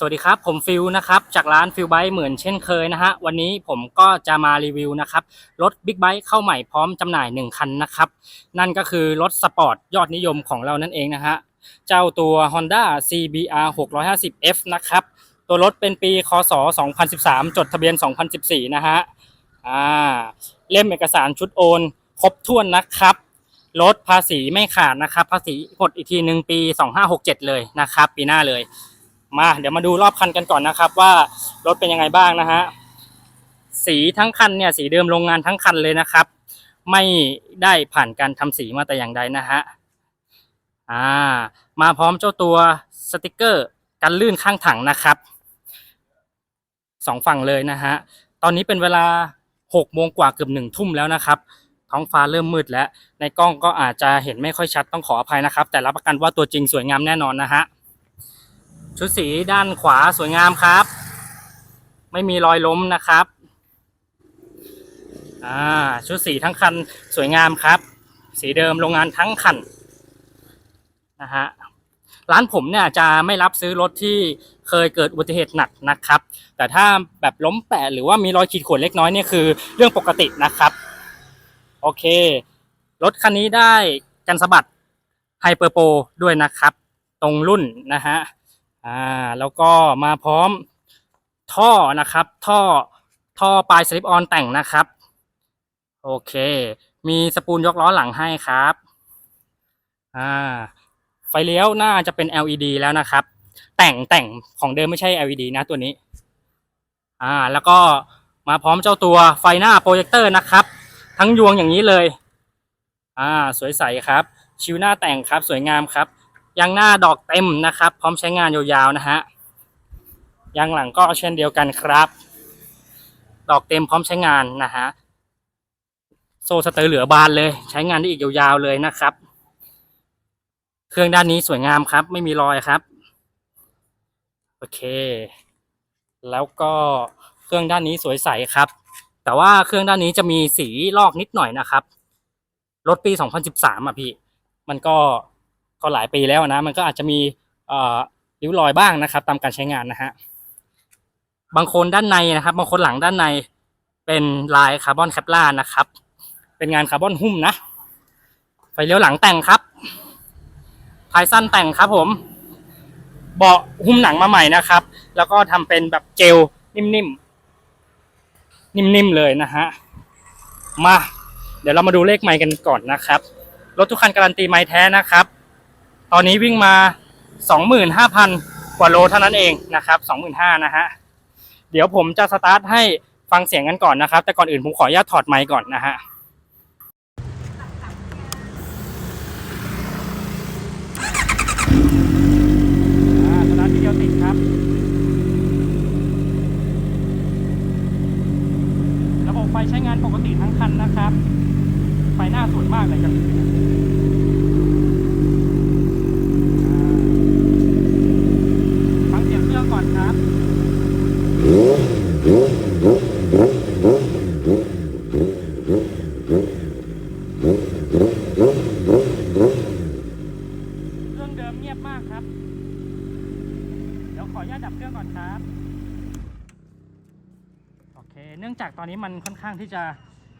สวัสดีครับ ผมฟิลนะครับ จากร้านฟิลไบค์เหมือนเช่นเคยนะฮะ วันนี้ผมก็จะมารีวิวนะครับ รถบิ๊กไบค์เข้าใหม่พร้อมจำหน่าย 1 คันนะครับ นั่นก็คือรถสปอร์ตยอดนิยมของเรานั่นเองนะฮะ เจ้าตัว Honda CBR 650F นะครับ ตัวรถเป็นปีคศ 2013 จดทะเบียน 2014 นะฮะ อ่า เล่มเอกสารชุดโอน ครบถ้วนนะครับรถภาษีไม่ขาดนะครับ ภาษีหมดอีกทีหนึ่งปี 2567 เลยนะครับ ปีหน้าเลย มาเดี๋ยวมาดูรอบคันกันก่อนนะครับ ว่ารถเป็นยังไงบ้างนะฮะสีทั้งคันเนี่ยสีเดิมโรงงานทั้งคันเลยนะครับ ไม่ได้ผ่านการทำสีมาแต่อย่างใดนะฮะอ่า มาพร้อมเจ้าตัวสติกเกอร์กันลื่นข้างถังนะครับสองฝั่งเลยนะฮะตอนนี้เป็นเวลาหกโมงกว่าเกือบหนึ่งทุ่มแล้วนะครับ ท้องฟ้าเริ่มมืดแล้ว ในกล้องก็อาจจะเห็นไม่ค่อยชัดต้องขออภัยนะครับ แต่รับประกันว่าตัวจริงสวยงามแน่นอนนะฮะ ชุดสีด้านขวาสวยงามครับ ไม่มีรอยล้มนะครับอ่าชุดสีทั้งคันสวยงามครับ สีเดิมโรงงานทั้งคันนะฮะร้านผมเนี่ยจะไม่รับซื้อรถที่เคยเกิดอุบัติเหตุหนักนะครับ แต่ถ้าแบบล้มแปะหรือว่ามีรอยขีดข่วนเล็กน้อยเนี่ยคือเรื่องปกตินะครับ โอเค รถคันนี้ได้กันสะบัดไฮเปอร์โปด้วยนะครับ ตรงรุ่นนะฮะ อ่าแล้วก็มาพร้อมท่อนะครับ ท่อท่อปลายสลิปออนแต่งนะครับ โอเค มีสปูลยกล้อหลังให้ครับอ่าไฟเลี้ยวน่าจะเป็น LED แล้วนะครับ แต่งแต่งของเดิมไม่ใช่ LED นะตัวนี้อ่าแล้วก็มาพร้อมเจ้าตัวไฟหน้าโปรเจคเตอร์นะครับ ทั้งยวงอย่างนี้เลย อ่า สวยใสครับ ชิวหน้าแต่งครับ สวยงามครับ ยางหน้าดอกเต็มนะครับ พร้อมใช้งานยาวๆนะฮะยางหลังก็เช่นเดียวกันครับ ดอกเต็มพร้อมใช้งานนะฮะโซ่สเตอร์เหลือบานเลย ใช้งานได้อีกยาวๆเลยนะครับ เครื่องด้านนี้สวยงามครับ ไม่มีรอยครับโอเค แล้วก็เครื่องด้านนี้สวยใสครับ แต่ว่าเครื่องด้านนี้จะมีสีลอกนิดหน่อยนะครับรถปี 2013อะพี่ มันก็ ก็หลายปีแล้วนะ มันก็อาจจะมีริ้วรอยบ้างนะครับ ตามการใช้งานนะฮะบางคนด้านในนะครับ บางคนหลังด้านในเป็นลายคาร์บอนแคปลานะครับ เป็นงานคาร์บอนหุ้มนะไฟเลี้ยวหลังแต่งครับท้ายสั้นแต่งครับผม เบาะหุ้มหนังมาใหม่นะครับ แล้วก็ทำเป็นแบบเจลนิ่มๆ นิ่มๆเลยนะฮะ มา เดี๋ยวเรามาดูเลขไมค์กันก่อนนะครับ รถทุกคันการันตีไม้แท้นะครับ ตอนนี้วิ่งมา 25,000 กว่าโลเท่านั้นเองนะครับ25,000นะฮะ เดี๋ยวผมจะสตาร์ทให้ฟังเสียงกันก่อนนะครับ แต่ก่อนอื่นผมขออนุญาตถอดไมค์ก่อนนะฮะสตาร์ททีเดียวติดครับ ระบบไฟใช้งานปกติทั้งคันนะครับ ไฟหน้าสวยมากเลยกลางคืนอ่าฟังเสียงเครื่องก่อนครับ เครื่องเดิมเงียบมากครับ เดี๋ยวขออนุญาตดับเครื่องก่อนครับ โอเค เนื่องจากตอนนี้มันค่อนข้างที่จะ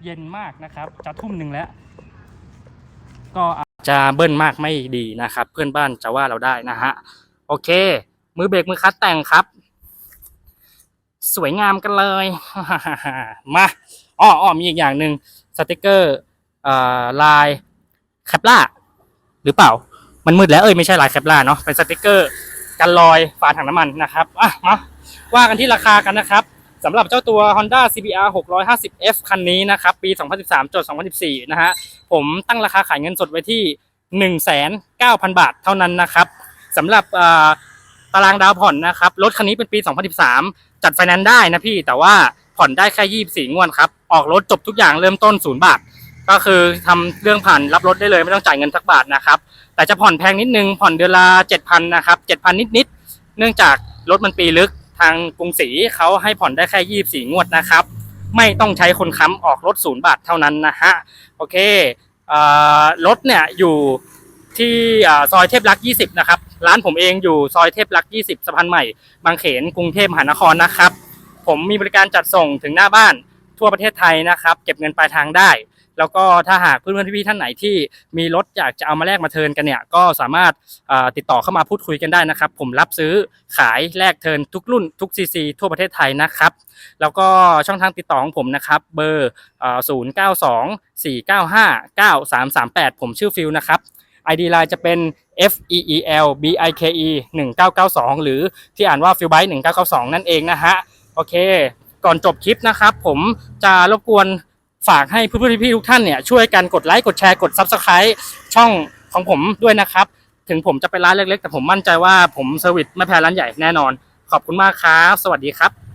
เย็นมากนะครับ จะทุ่มหนึ่งแล้ว ก็อาจจะเบิ้ลมากไม่ดีนะครับ เพื่อนบ้านจะว่าเราได้นะฮะ โอเค มือเบรกมือคัดแต่งครับ สวยงามกันเลย มา อ้ออ้อมีอีกอย่างหนึ่ง สติกเกอร์ลายแคปล่าหรือเปล่า มันมืดแล้วเอ้ยไม่ใช่ลายแคปล่าเนาะเป็นสติกเกอร์กันรอยฝาถังน้ำมันนะครับอะมาว่ากันที่ราคากันนะครับสำหรับเจ้าตัว Honda CBR 650F คันนี้นะครับ ปี 2013จด2014 นะฮะ ผมตั้งราคาขายเงินสดไว้ที่ 1,900บาทเท่านั้นนะครับสำหรับตารางดาวผ่อนนะครับ รถคันนี้เป็นปี 2013 จัดไฟแนนซ์ได้นะพี่ แต่ว่า ผ่อนได้แค่24งวดครับ ออกรถจบทุกอย่างเริ่มต้น0บาท ก็คือทำเรื่องผ่านรับรถได้เลยไม่ต้องจ่ายเงินสักบาทนะครับ แต่จะผ่อนแพงนิดนึงผ่อนเดือนละ7,000นะครับ7,000นิดๆเนื่องจากรถมันปีลึกทางกรุงศรีเขาให้ผ่อนได้แค่24งวดนะครับ ไม่ต้องใช้คนค้ำออกรถศูนย์บาทเท่านั้นนะฮะโอเคอ่อรถเนี่ยอยู่ที่ซอยเทพรักษ์20 นะครับ ร้านผมเองอยู่ซอยเทพรักษ์20สะพานใหม่ บางเขนกรุงเทพมหานครนะครับ ผมมีบริการจัดส่งถึงหน้าบ้านทั่วประเทศไทยนะครับ เก็บเงินปลายทางได้ แล้วก็ถ้าหากเพื่อนๆพี่ๆท่านไหนที่มีรถอยากจะเอามาแลกมาเทินกันเนี่ย ก็สามารถติดต่อเข้ามาพูดคุยกันได้นะครับ ผมรับซื้อขายแลกเทินทุกรุ่นทุกซีซีทั่วประเทศไทยนะครับ แล้วก็ช่องทางติดต่อของผมนะครับเบอร์ศูนย์เก้าสองสี่เก้าห้าเก้าสามสามแปดผมชื่อฟิลนะครับ ID Line จะเป็น F E E L B I K E 1992 หรือที่อ่านว่า f i l b y 1992 นั่นเองนะฮะ โอเค ก่อนจบคลิปนะครับ ผมจะรบกวนฝากให้เพื่อนๆพี่ๆทุกท่านเนี่ยช่วยกันกดไลค์กดแชร์กด Subscribe ช่องของผมด้วยนะครับ ถึงผมจะเป็นร้านเล็กๆ แต่ผมมั่นใจว่าผมเซอร์วิสไม่แพ้ร้านใหญ่แน่นอน ขอบคุณมากครับ สวัสดีครับ